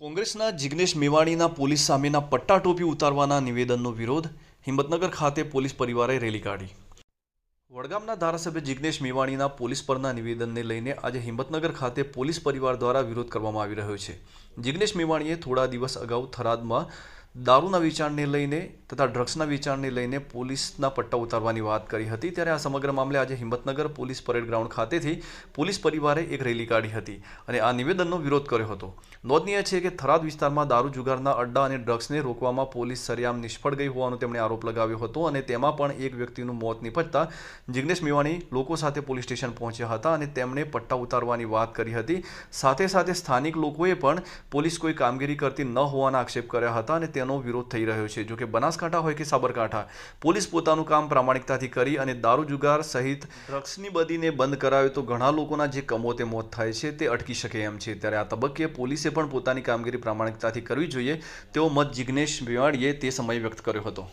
કોંગ્રેસના જિગ્નેશ મેવાણીના પોલીસ સામેના પટ્ટા ટોપી ઉતારવાના નિવેદનનો વિરોધ હિંમતનગર ખાતે પોલીસ પરિવારે રેલી કાઢી. વડગામના ધારાસભ્ય જિગ્નેશ મેવાણીના પોલીસ પરના નિવેદનને લઈને આજે હિંમતનગર ખાતે પોલીસ પરિવાર દ્વારા વિરોધ કરવામાં આવી રહ્યો છે. જિગ્નેશ મેવાણીએ થોડા દિવસ અગાઉ થરાદમાં દારૂના વેચાણને લઈને તથા ડ્રગ્સના વેચાણને લઈને પોલીસના પટ્ટા ઉતારવાની વાત કરી હતી, ત્યારે આ સમગ્ર મામલે આજે હિંમતનગર પોલીસ પરેડ ગ્રાઉન્ડ ખાતેથી પોલીસ પરિવારે એક રેલી કાઢી હતી અને આ નિવેદનનો વિરોધ કર્યો હતો. નોંધનીય છે કે થરાદ વિસ્તારમાં દારૂ જુગારના અડ્ડા અને ડ્રગ્સને રોકવામાં પોલીસ સરેઆમ નિષ્ફળ ગઈ હોવાનો તેમણે આરોપ લગાવ્યો હતો અને તેમાં પણ એક વ્યક્તિનું મોત નિપજતા જિગ્નેશ મેવાણી લોકો સાથે પોલીસ સ્ટેશન પહોંચ્યા હતા અને તેમણે પટ્ટા ઉતારવાની વાત કરી હતી. સાથે સાથે સ્થાનિક લોકોએ પણ પોલીસ કોઈ કામગીરી કરતી ન હોવાના આક્ષેપ કર્યા હતા અને તેનો વિરોધ થઈ રહ્યો છે. જોકે બનાસકાંઠા હોય કે સાબરકાંઠા. પોલીસ પોતાનું કામ પ્રામાણિકતાથી કરી અને દારૂ જુગાર સહિત ડ્રગ્સની બદીને બંધ કરાવે તો ઘણા લોકોના જે કમોતે મોત થાય છે તે અટકી શકે એમ છે. ત્યારે આ તબક્કે પોલીસે પણ પોતાની કામગીરી પ્રામાણિકતાથી કરવી જોઈએ તેવો મત જિગ્નેશ મેવાડીએ તે સમયે વ્યક્ત કર્યો હતો.